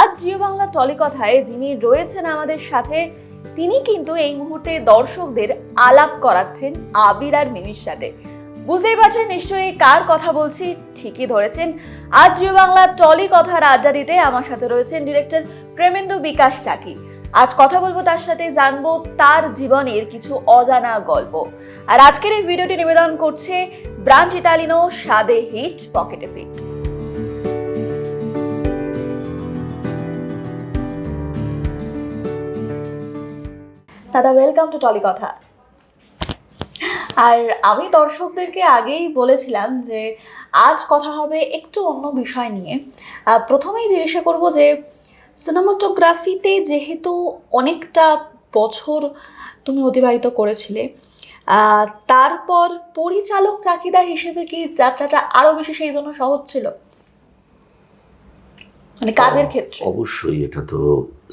আজ জিও বাংলা টলিকথায় যিনি রয়েছেন আমাদের সাথে, তিনি কিন্তু এই মুহূর্তে দর্শকদের আলাপ করাচ্ছেন আবির আর মিমির সাথে। বুঝতেই পারছেন নিশ্চয়ই কার কথা বলছি, ঠিকই ধরেছেন। আজ জিও বাংলা টলি কথার আড্ডা দিতে আমার সাথে রয়েছেন ডিরেক্টর প্রেমেন্দু বিকাশ চাকি। আজ কথা বলব তার সাথে, জানব তার জীবনের কিছু অজানা গল্প। আর আজকের এই ভিডিওটি নিবেদন করছে ব্রাঞ্চ ইটালিনো স্বাদে হিট পকেটে ফিট। দাদা ওয়েলকাম টু টলি কথা আর আমি দর্শকদেরকে আগেই বলেছিলাম যে আজ কথা হবে একটু অন্য বিষয় নিয়ে। প্রথমেই জিজ্ঞাসা করব যে সিনেমাটোগ্রাফিতে যেহেতু অনেকটা বছর তুমি অতিবাহিত করেছিলে তারপর পরিচালক চাকিদা হিসেবে কি যাত্রাটা আরও বেশি সেই জন্য সহজ ছিল? মানে কাজের ক্ষেত্রে। অবশ্যই এটা তো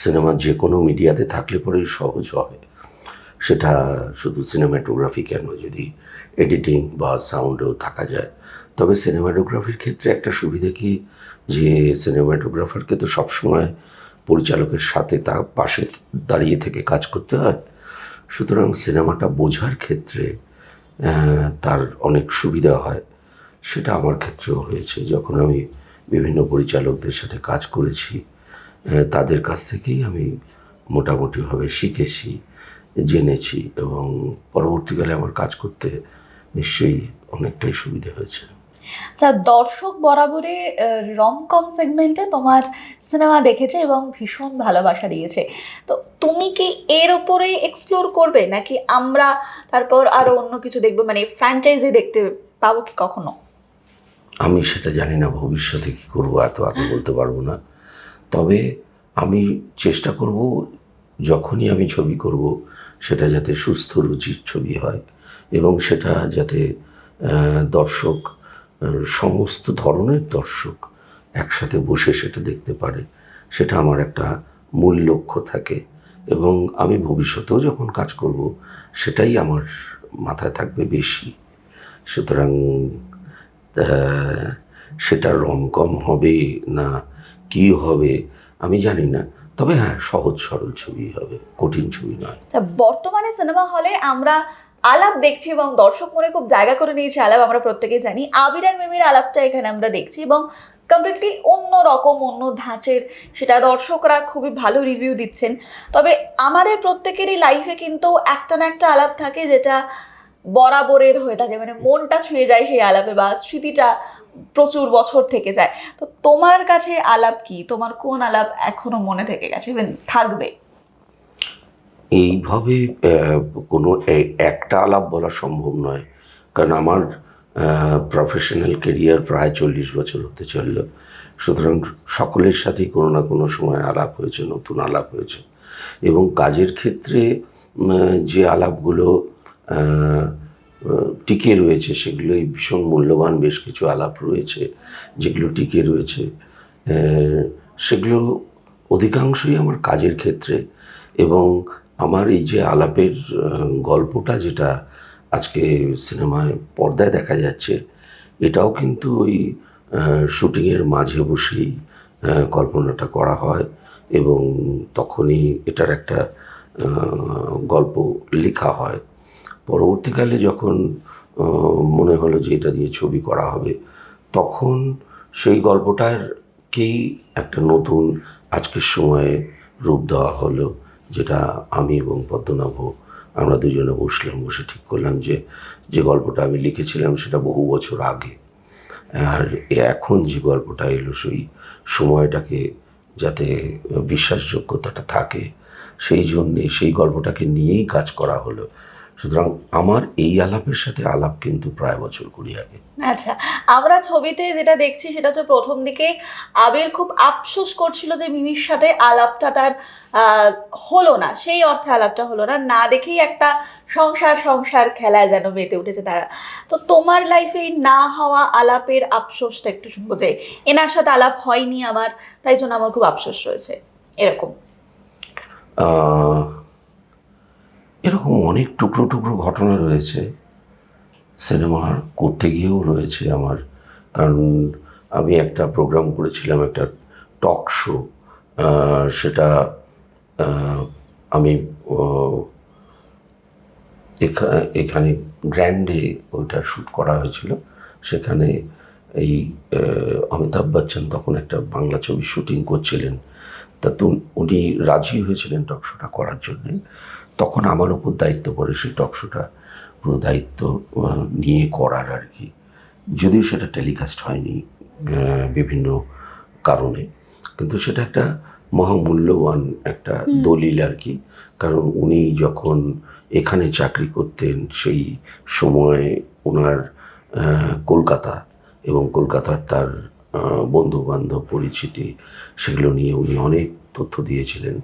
সিনেমার যে কোনো মিডিয়াতে থাকলে পরেই সহজ হয়। সেটা শুধু সিনেমাটোগ্রাফি কেন যদি এডিটিং বা সাউন্ডেও থাকা যায়। তবে সিনেমাটোগ্রাফির ক্ষেত্রে একটা সুবিধা কি? যে সিনেমাটোগ্রাফারকে তো সবসময় পরিচালকের সাথে তার পাশে দাঁড়িয়ে থেকে কাজ করতে হয়। সুতরাং সিনেমাটা বোঝার ক্ষেত্রে তার অনেক সুবিধা হয়। সেটা আমার ক্ষেত্রেও হয়েছে। যখন আমি বিভিন্ন পরিচালকদের সাথে কাজ করেছি তাদের কাছ থেকেই আমি মোটামুটিভাবে শিখেছি জেনেছি এবং পরবর্তীকালে আমার কাজ করতে নিশ্চয়ই অনেকটাই সুবিধে হয়েছে। আচ্ছা দর্শক বরাবরে রমকম সেগমেন্টে তোমার সিনেমা দেখেছে এবং ভীষণ ভালোবাসা দিয়েছে। তো তুমি কি এর ওপরে এক্সপ্লোর করবে নাকি আমরা তারপর আরও অন্য কিছু দেখব? মানে ফ্র্যাঞ্চাইজি দেখতে পাবো কি কখনো? আমি সেটা জানি না ভবিষ্যতে কী করব এত আগে বলতে পারব না। তবে আমি চেষ্টা করব যখনই আমি ছবি করব, সেটা যাতে সুস্থ রুচির ছবি হয় এবং সেটা যাতে দর্শক সমস্ত ধরনের দর্শক একসাথে বসে সেটা দেখতে পারে, সেটা আমার একটা মূল লক্ষ্য থাকে এবং আমি ভবিষ্যতেও যখন কাজ করব, সেটাই আমার মাথায় থাকবে বেশি। সুতরাং সেটা রমকম হবে না কি হবে, আমি জানি না। তবে হ্যাঁ সহজ সরল ছবি হবে, কঠিন ছবি নয়। বর্তমানে সিনেমা হলে আমরা আলাপ দেখছি এবং দর্শক মনে খুব জায়গা করে নিয়েছে আলাপ, আমরা প্রত্যেকে জানি। আবির আর মিমির আলাপটা এখানে আমরা দেখছি এবং কমপ্লিটলি অন্য রকম, অন্য ধাঁচের, সেটা দর্শকরা খুবই ভালো রিভিউ দিচ্ছেন। তবে আমাদের প্রত্যেকেরই লাইফে কিন্তু একটা না একটা আলাপ থাকে যেটা বরাবরের হয়ে থাকে মানে মনটা ছুঁয়ে যায় সেই আলাপে বা স্মৃতিটা প্রচুর বছর থেকে যায়। তো তোমার কাছে আলাপ কি? তোমার কোন আলাপ এখনও মনে থেকে গেছে? থাকবে। এইভাবে কোনো একটা আলাপ বলা সম্ভব নয়। কারণ আমার প্রফেশনাল কেরিয়ার প্রায় চল্লিশ বছর হতে চলল। সুতরাং সকলের সাথেই কোনো না কোনো সময় আলাপ হয়েছে, নতুন আলাপ হয়েছে। এবং কাজের ক্ষেত্রে যে আলাপগুলো টিকে রয়েছে, সেগুলোই ভীষণ মূল্যবান বেশ কিছু আলাপ রয়েছে যেগুলো টিকে রয়েছে। সেগুলো অধিকাংশই আমার কাজের ক্ষেত্রে এবং আমার এই যে আলাপের গল্পটা যেটা আজকে সিনেমায় পর্দায় দেখা যাচ্ছে, এটাও কিন্তু ওই শুটিংয়ের মাঝে বসেই কল্পনাটা করা হয় এবং তখনই এটার একটা গল্প লেখা হয়। পরবর্তীকালে যখন মনে হলো যে এটা দিয়ে ছবি করা হবে, তখন সেই গল্পটারকেই একটা নতুন আজকের সময়ে রূপ দেওয়া হলো, যেটা আমি এবং পদ্মনাভ, আমরা দুজনে বসলাম, বসে ঠিক করলাম যে যে গল্পটা আমি লিখেছিলাম সেটা বহু বছর আগে। আর এখন যে গল্পটা এলো, সেই সময়টাকে যাতে বিশ্বাসযোগ্যতাটা থাকে, সেই জন্যে সেই গল্পটাকে নিয়েই কাজ করা হলো। সুতরাং আমার এই আলাপের সাথে আলাপ কিন্তু প্রায় বছর কুড়ি আগে। আচ্ছা আমরা ছবিতে যেটা দেখছি সেটা হচ্ছে প্রথম দিকে আবির খুব আফসোস করছিল যে মিমির সাথে আলাপটা তার হলো না সেই অর্থে আলাপটা হলো না না দেখেই একটা সংসার সংসার খেলায় যেন মেতে উঠেছে তারা। তো তোমার লাইফে না হওয়া আলাপের আফসোসটা একটু শুনব যে এনার সাথে আলাপ হয়নি আমার তাই জন্য আমার খুব আফসোস রয়েছে এরকম। এরকম অনেক টুকরো টুকরো ঘটনা রয়েছে। সিনেমা করতে গিয়েও রয়েছে আমার। কারণ আমি একটা প্রোগ্রাম করেছিলাম, একটা টক শো সেটা আমি এখানে গ্র্যান্ডে ওইটা শ্যুট করা হয়েছিল। সেখানে এই অমিতাভ বচ্চন তখন একটা বাংলা ছবি শুটিং করছিলেন। তা তো উনি রাজি হয়েছিলেন টক শোটা করার জন্যে। তখন আমার উপর দায়িত্ব পড়ে সেই টক শোটা পুরো দায়িত্ব নিয়ে করার আর কি। যদিও সেটা টেলিকাস্ট হয়নি বিভিন্ন কারণে। কিন্তু সেটা একটা মহামূল্যবান একটা দলিল আর কি। কারণ উনি যখন এখানে চাকরি করতেন সেই সময়ে ওনার কলকাতা এবং কলকাতার তার বন্ধু বান্ধব পরিচিতি সেগুলো নিয়ে উনি অনেক তথ্য দিয়েছিলেন।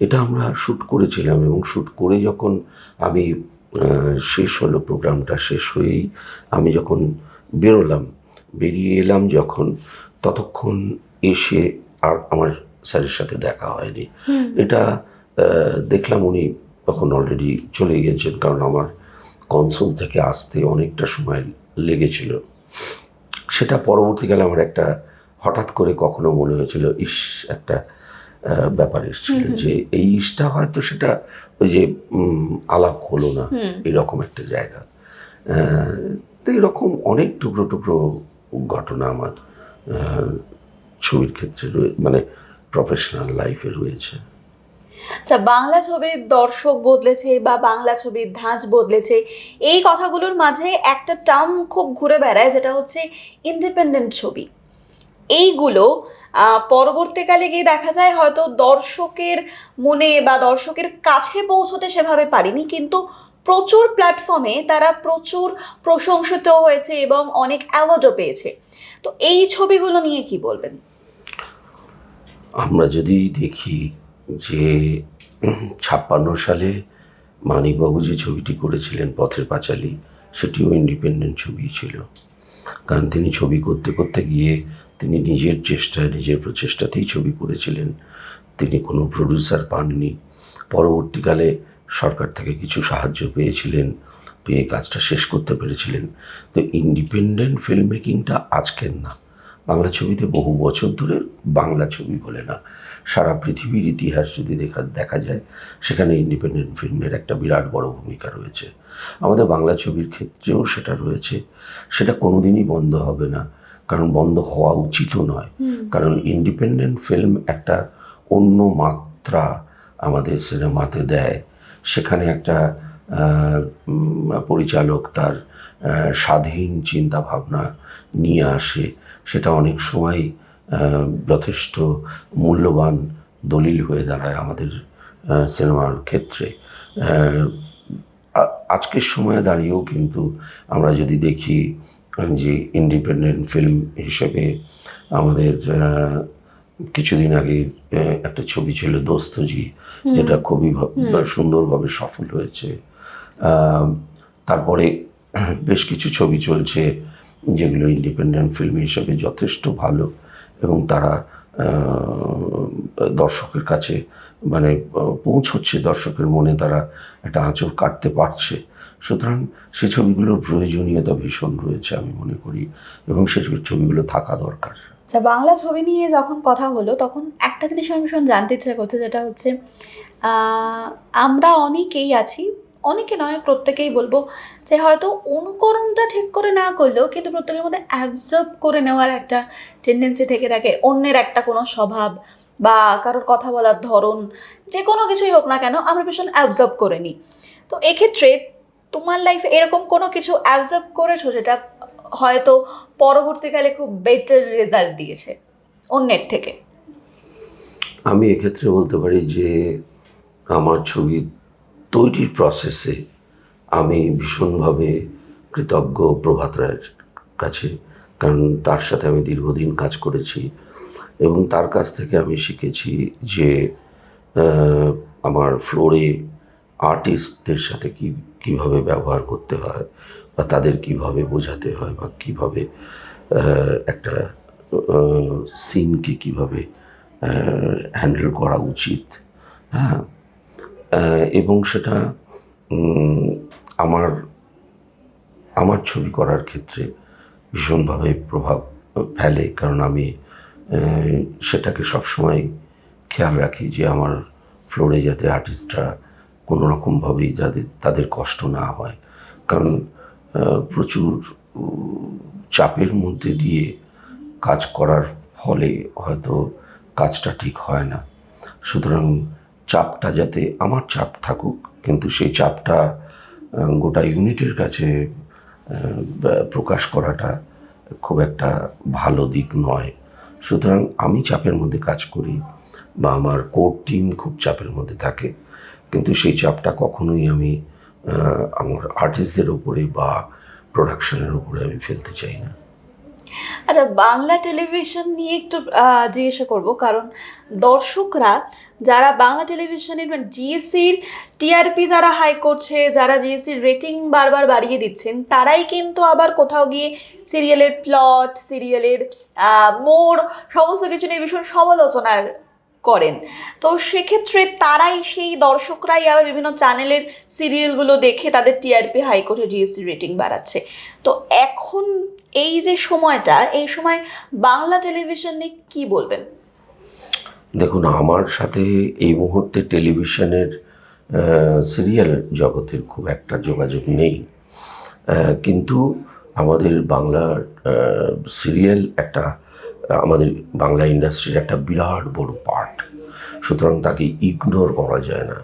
এটা আমরা শ্যুট করেছিলাম এবং শ্যুট করে যখন আমি শেষ হলো প্রোগ্রামটা শেষ হয়েই আমি যখন বেরোলাম বেরিয়ে এলাম যখন ততক্ষণ এসে আর আমার স্যারের সাথে দেখা হয়নি। এটা দেখলাম উনি তখন অলরেডি চলে গিয়েছেন কারণ আমার কনসোল থেকে আসতে অনেকটা সময় লেগেছিল। সেটা পরবর্তীকালে আমার একটা হঠাৎ করে কখনো মনে হয়েছিল ইস একটা ব্যাপার এসেছিল যে এই ইসটা হয়তো সেটা ওই যে আলাপ হলো না এরকম একটা জায়গা। তো এরকম অনেক টুকরো টুকরো ঘটনা আমার ছবির ক্ষেত্রে মানে প্রফেশনাল লাইফে রয়েছে। আচ্ছা বাংলা ছবির দর্শক বদলেছে বা বাংলা ছবির ধাঁচ বদলেছে এই কথাগুলোর মাঝে একটা টার্ম খুব ঘুরে বেড়ায় যেটা হচ্ছে ইন্ডিপেন্ডেন্ট ছবি। এইগুলো পরবর্তীকালে গিয়ে দেখা যায় হয়তো দর্শকের মনে বা দর্শকের কাছে পৌঁছতে সেভাবে পারিনি। কিন্তু প্রচুর প্ল্যাটফর্মে তারা প্রচুর প্রশংসিত হয়েছে এবং অনেক অ্যাওয়ার্ডও পেয়েছে। তো এই ছবিগুলো নিয়ে কি বলবেন? আমরা যদি দেখি যে ছাপ্পান্ন সালে মানিকবাবু যে ছবিটি করেছিলেন পথের পাঁচালী, সেটিও ইন্ডিপেন্ডেন্ট ছবি ছিল। কারণ তিনি ছবি করতে করতে গিয়ে তিনি নিজের চেষ্টায় নিজের প্রচেষ্টাতেই ছবি করেছিলেন। তিনি কোনো প্রডিউসার পাননি। পরবর্তীকালে সরকার থেকে কিছু সাহায্য পেয়েছিলেন। পেয়ে কাজটা শেষ করতে পেরেছিলেন। তো ইন্ডিপেন্ডেন্ট ফিল্ম মেকিংটা আজকের না। বাংলা ছবিতে বহু বছর ধরে বাংলা ছবি বলে না। সারা পৃথিবীর ইতিহাস যদি দেখা দেখা যায়, সেখানে ইন্ডিপেন্ডেন্ট ফিল্মের একটা বিরাট বড় ভূমিকা রয়েছে। আমাদের বাংলা ছবির ক্ষেত্রেও সেটা রয়েছে। সেটা কোনোদিনই বন্ধ হবে না। কারণ বন্ধ হওয়া উচিতও নয়। কারণ ইন্ডিপেন্ডেন্ট ফিল্ম একটা অন্য মাত্রা আমাদের সিনেমাতে দেয়। সেখানে একটা পরিচালক তার স্বাধীন চিন্তা ভাবনা নিয়ে আসে। সেটা অনেক সময় যথেষ্ট মূল্যবান দলিল হয়ে দাঁড়ায় আমাদের সিনেমার ক্ষেত্রে। আজকের সময়ে দাঁড়িয়েও কিন্তু আমরা যদি দেখি যে ইন্ডিপেন্ডেন্ট ফিল্ম হিসেবে আমাদের কিছুদিন আগে একটা ছবি ছিল দোস্তজি যেটা খুবই সুন্দরভাবে সফল হয়েছে। তারপরে বেশ কিছু ছবি চলছে যেগুলো ইন্ডিপেন্ডেন্ট ফিল্ম হিসেবে যথেষ্ট ভালো এবং তারা দর্শকের কাছে মানে পৌঁছচ্ছে দর্শকের মনে তারা একটা আঁচড় কাটতে পারছে। সুতরাং সে ছবিগুলোর প্রয়োজনীয়তা ভীষণ রয়েছে আমি মনে করি, এবং সে ছবিগুলো থাকা দরকার। আচ্ছা বাংলা ছবি নিয়ে যখন কথা হলো, তখন একটা জিনিস আমি ভীষণ জানতে ইচ্ছা করছে, যেটা হচ্ছে আমরা অনেকেই আছি, অনেকে নয়, প্রত্যেকেই বলব যে হয়তো অনুকরণটা ঠিক করে না করলেও কিন্তু প্রত্যেকের মধ্যে অ্যাবজর্ব করে নেওয়ার একটা টেন্ডেন্সি থেকে থাকে, অন্যের একটা কোনো স্বভাব বা কারোর কথা বলার ধরন, যে কোনো কিছুই হোক না কেন, আমরা ভীষণ অ্যাবজর্ব করে নিই। তো এক্ষেত্রে তোমার লাইফে এরকম কোনো কিছু অ্যাবজর্ব করেছ যেটা হয়তো পরবর্তীকালে খুব বেটার রেজাল্ট দিয়েছে অন্যের থেকে? আমি এক্ষেত্রে বলতে পারি যে আমার ছবি তৈরির প্রসেসে আমি ভীষণভাবে কৃতজ্ঞ প্রভাত রায়ের কাছে, কারণ তার সাথে আমি দীর্ঘদিন কাজ করেছি এবং তার কাছ থেকে আমি শিখেছি যে আমার ফ্লোরে আর্টিস্টদের সাথে কি, কীভাবে ব্যবহার করতে হয় বা তাদের কীভাবে বোঝাতে হয় বা কীভাবে একটা সিনকে কীভাবে হ্যান্ডেল করা উচিত হ্যাঁ? এবং সেটা আমার আমার ছবি করার ক্ষেত্রে ভীষণভাবে প্রভাব ফেলে। কারণ আমি সেটাকে সবসময় খেয়াল রাখি যে আমার ফ্লোরে যাতে আর্টিস্টরা কোনো রকমভাবেই যাদের, তাদের কষ্ট না হয়। কারণ প্রচুর চাপের মধ্যে দিয়ে কাজ করার ফলে হয়তো কাজটা ঠিক হয় না। সুতরাং চাপটা যাতে আমার চাপ থাকুক, কিন্তু সেই চাপটা গোটা ইউনিটের কাছে প্রকাশ করাটা খুব একটা ভালো দিক নয়। সুতরাং আমি চাপের মধ্যে কাজ করি বা আমার কোর টিম খুব চাপের মধ্যে থাকে। কিন্তু সেই চাপটা কখনোই আমি আমার আর্টিস্টদের উপরে বা প্রোডাকশনের উপরে আমি ফেলতে চাই না। আচ্ছা বাংলা টেলিভিশন নিয়ে একটু জিজ্ঞাসা করব। কারণ দর্শকরা যারা বাংলা টেলিভিশনের জিএসসির টিআরপি যারা হাই করছে, যারা জিএসসির রেটিং বারবার বাড়িয়ে দিচ্ছেন, তারাই কিন্তু আবার কোথাও গিয়ে সিরিয়ালের প্লট সিরিয়ালের মোড়, সমস্ত কিছু নিয়ে ভীষণ সমালোচনার করেন। তো সেক্ষেত্রে তারাই সেই দর্শকরাই আবার বিভিন্ন চ্যানেলের সিরিয়ালগুলো দেখে তাদের টিআরপি হাই করে জিএসসি রেটিং বাড়াচ্ছে। তো এখন এই যে সময়টা, এই সময় বাংলা টেলিভিশন কি বলবেন? দেখুন, আমার সাথে এই মুহূর্তে টেলিভিশনের সিরিয়াল জগতের খুব একটা যোগাযোগ নেই। কিন্তু আমাদের বাংলার সিরিয়াল একটা আমাদের বাংলা ইন্ডাস্ট্রির একটা বিরাট বড় পার্ট সুতরাং তাকে ইগনোর করা যায় না।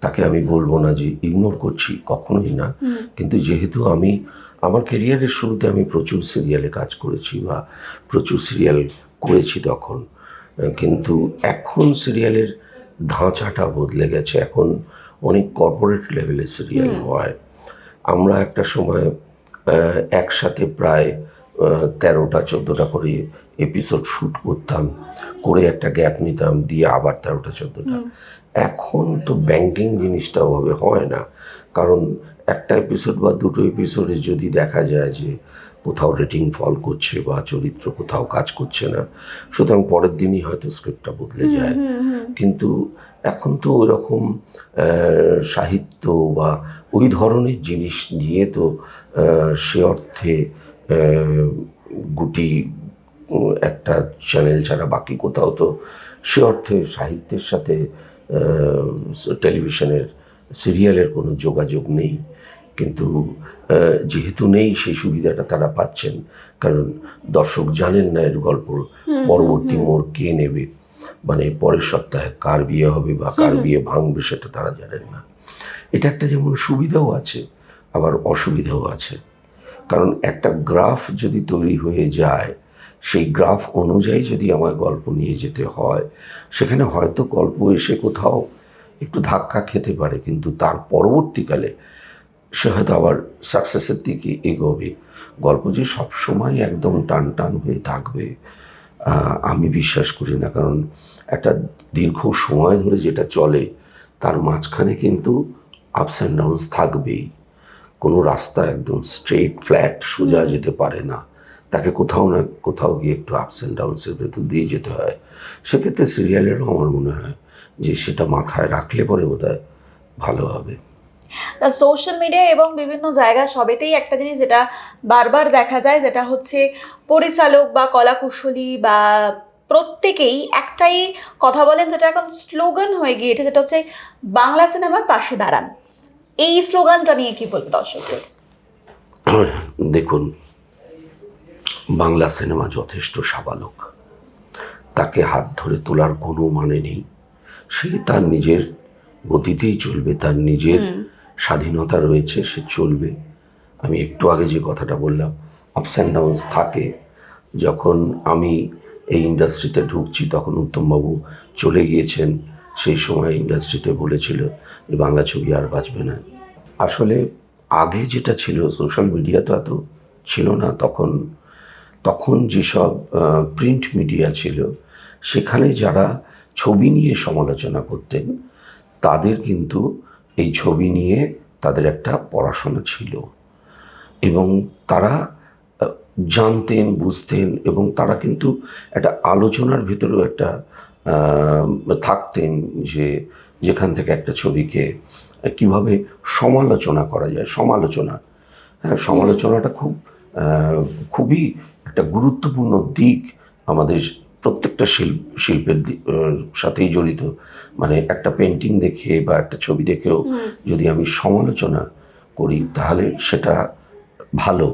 তাকে আমি বলব না যে ইগনোর করছি কখনোই না। কিন্তু যেহেতু আমি আমার কেরিয়ারের শুরুতে আমি প্রচুর সিরিয়ালে কাজ করেছি বা প্রচুর সিরিয়াল করেছি তখন। কিন্তু এখন সিরিয়ালের ধাঁচাটা বদলে গেছে। এখন অনেক কর্পোরেট লেভেলে সিরিয়াল হয়। আমরা একটা সময় একসাথে প্রায় তেরোটা চোদ্দোটা করে এপিসোড শ্যুট করতাম করে একটা গ্যাপ নিতাম দিয়ে আবার তেরোটা চোদ্দোটা। এখন তো ব্যাংকিং জিনিসটা ওভাবে হয় না। কারণ একটা এপিসোড বা দুটো এপিসোডে যদি দেখা যায় যে কোথাও রেটিং ফল করছে বা চরিত্র কোথাও কাজ করছে না সুতরাং পরের দিনই হয়তো স্ক্রিপ্টটা বদলে যায়। কিন্তু এখন তো ওইরকম সাহিত্য বা ওই ধরনের জিনিস নিয়ে তো সে অর্থে গুটি একটা চ্যানেল ছাড়া বাকি কোথাও তো সে অর্থে সাহিত্যের সাথে টেলিভিশনের সিরিয়ালের কোনো যোগাযোগ নেই। কিন্তু যেহেতু নেই সেই সুবিধাটা তারা পাচ্ছেন। কারণ দর্শক জানেন না এর গল্প পরবর্তী মোড় কে নেবে? মানে পরের সপ্তাহে কার বিয়ে হবে বা কার বিয়ে ভাঙবে সেটা তারা জানেন না। এটা একটা যেমন সুবিধাও আছে আবার অসুবিধাও আছে। কারণ একটা গ্রাফ যদি তৈরি হয়ে যায় সেই গ্রাফ অনুযায়ী যদি আমার গল্প নিয়ে যেতে হয়, সেখানে হয়তো গল্প এসে কোথাও একটু ধাক্কা খেতে পারে, কিন্তু তার পরবর্তীকালে সে হয়তো আবার সাকসেসের দিকে এগোবে। গল্প যে সবসময় একদম টান টান হয়ে থাকবে আমি বিশ্বাস করি না। কারণ একটা দীর্ঘ সময় ধরে যেটা চলে, তার মাঝখানে কিন্তু আপস অ্যান্ড ডাউনস থাকবেই। কোনো রাস্তা একদম স্ট্রেট ফ্ল্যাট সোজা যেতে পারে না। তাকে কোথাও না কোথাও গিয়ে একটু আপস অ্যান্ড ডাউনসের ভেতর দিয়ে যেতে হয়। সেক্ষেত্রে সিরিয়ালেরও আমার মনে হয় যে সেটা মাথায় রাখলে পরে বোধহয় ভালো হবে। সোশ্যাল মিডিয়া এবং বিভিন্ন জায়গা সবেতেই একটা জিনিস যেটা বারবার দেখা যায় যেটা হচ্ছে পরিচালক বা কলাকুশলী বা প্রত্যেকেই একটাই কথা বলেন যেটা এখন স্লোগান হয়ে গিয়েছে যেটা হচ্ছে বাংলা সিনেমার পাশে দাঁড়ান। এই স্লোগানটা নিয়ে কি বলবে দর্শকদের? দেখুন বাংলা সিনেমা যথেষ্ট সাবালক। তাকে হাত ধরে তোলার কোনো মানে নেই। সে তার নিজের গতিতেই চলবে তার নিজের স্বাধীনতা রয়েছে সে চলবে। আমি একটু আগে যে কথাটা বললাম আপস অ্যান্ড ডাউনস থাকে। যখন আমি এই ইন্ডাস্ট্রিতে ঢুকছি তখন উত্তমবাবু চলে গিয়েছেন। সেই সময় ইন্ডাস্ট্রিতে বলেছিল যে বাংলা ছবি আর বাঁচবে না। আসলে আগে যেটা ছিল সোশ্যাল মিডিয়া তো এত ছিল না। তখন তখন যেসব প্রিন্ট মিডিয়া ছিল, সেখানে যারা ছবি নিয়ে সমালোচনা করতেন, তাদের কিন্তু এই ছবি নিয়ে তাদের একটা পড়াশোনা ছিল। এবং তারা জানতেন, বুঝতেন এবং তারা কিন্তু একটা আলোচনার ভিতরেও একটা থাকতেন যে যেখান থেকে একটা ছবিকে কীভাবে সমালোচনা করা যায়, সমালোচনা। হ্যাঁ সমালোচনাটা খুব খুবই একটা গুরুত্বপূর্ণ দিক আমাদের প্রত্যেকটা শিল্প শিল্পের সাথেই জড়িত। মানে একটা পেন্টিং দেখে বা একটা ছবি দেখেও যদি আমি সমালোচনা করি তাহলে সেটা ভালো।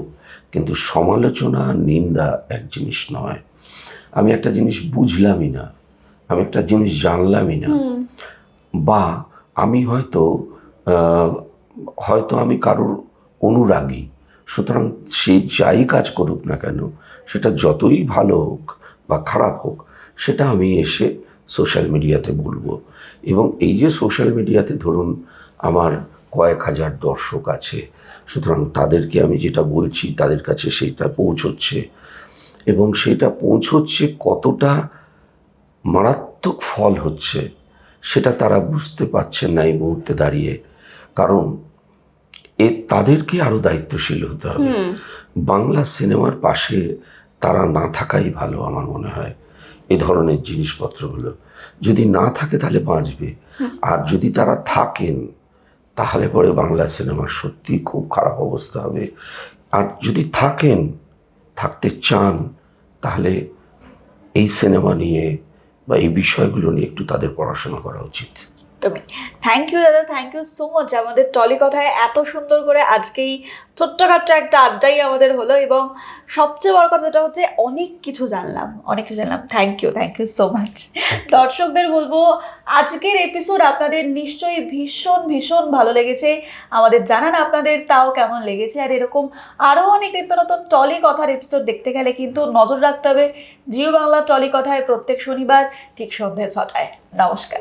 কিন্তু সমালোচনা নিন্দা এক জিনিস নয়। আমি একটা জিনিস বুঝলামই না। আমি একটা জিনিস জানলামই না। বা আমি হয়তো হয়তো আমি কারোর অনুরাগী। সুতরাং সে যাই কাজ করুক না কেন সেটা যতই ভালো হোক বা খারাপ হোক সেটা আমি এসে সোশ্যাল মিডিয়াতে বলব। এবং এই যে সোশ্যাল মিডিয়াতে ধরুন আমার কয়েক হাজার দর্শক আছে সুতরাং তাদেরকে আমি যেটা বলছি তাদের কাছে সেটা পৌঁছচ্ছে। এবং সেটা পৌঁছচ্ছে কতটা মারাত্মক ফল হচ্ছে সেটা তারা বুঝতে পারছেন না এই মুহূর্তে দাঁড়িয়ে। কারণ এ তাদেরকে আরও দায়িত্বশীল হতে হবে। বাংলা সিনেমার পাশে তারা না থাকাই ভালো আমার মনে হয়। এ ধরনের জিনিসপত্রগুলো। যদি না থাকে তাহলে বাঁচবে। আর যদি তারা থাকেন, তাহলে পরে বাংলা সিনেমার সত্যি খুব খারাপ অবস্থা হবে। আর যদি থাকেন, থাকতে চান, তাহলে এই সিনেমা নিয়ে বা এই বিষয়গুলো নিয়ে একটু তাদের পড়াশোনা করা উচিত। তুমি থ্যাংক ইউ দাদা। থ্যাংক ইউ সো মাচ আমাদের টলি কথায় এত সুন্দর করে আজকেই ছোট্টখাট্ট একটা আড্ডাই আমাদের হলো এবং সবচেয়ে বড় কথা যেটা হচ্ছে অনেক কিছু জানলাম। অনেক কিছু জানলাম। Thank you thank you so much দর্শকদের বলব আজকের এপিসোড আপনাদের নিশ্চয়ই ভীষণ ভীষণ ভালো লেগেছে। আমাদের জানান আপনাদের তাও কেমন লেগেছে। আর এরকম আরও অনেক নিত্য নতুন টলি কথার এপিসোড দেখতে গেলে কিন্তু নজর রাখতে হবে জিও বাংলা টলি কথায় প্রত্যেক শনিবার ঠিক সন্ধ্যে ছটায়। নমস্কার।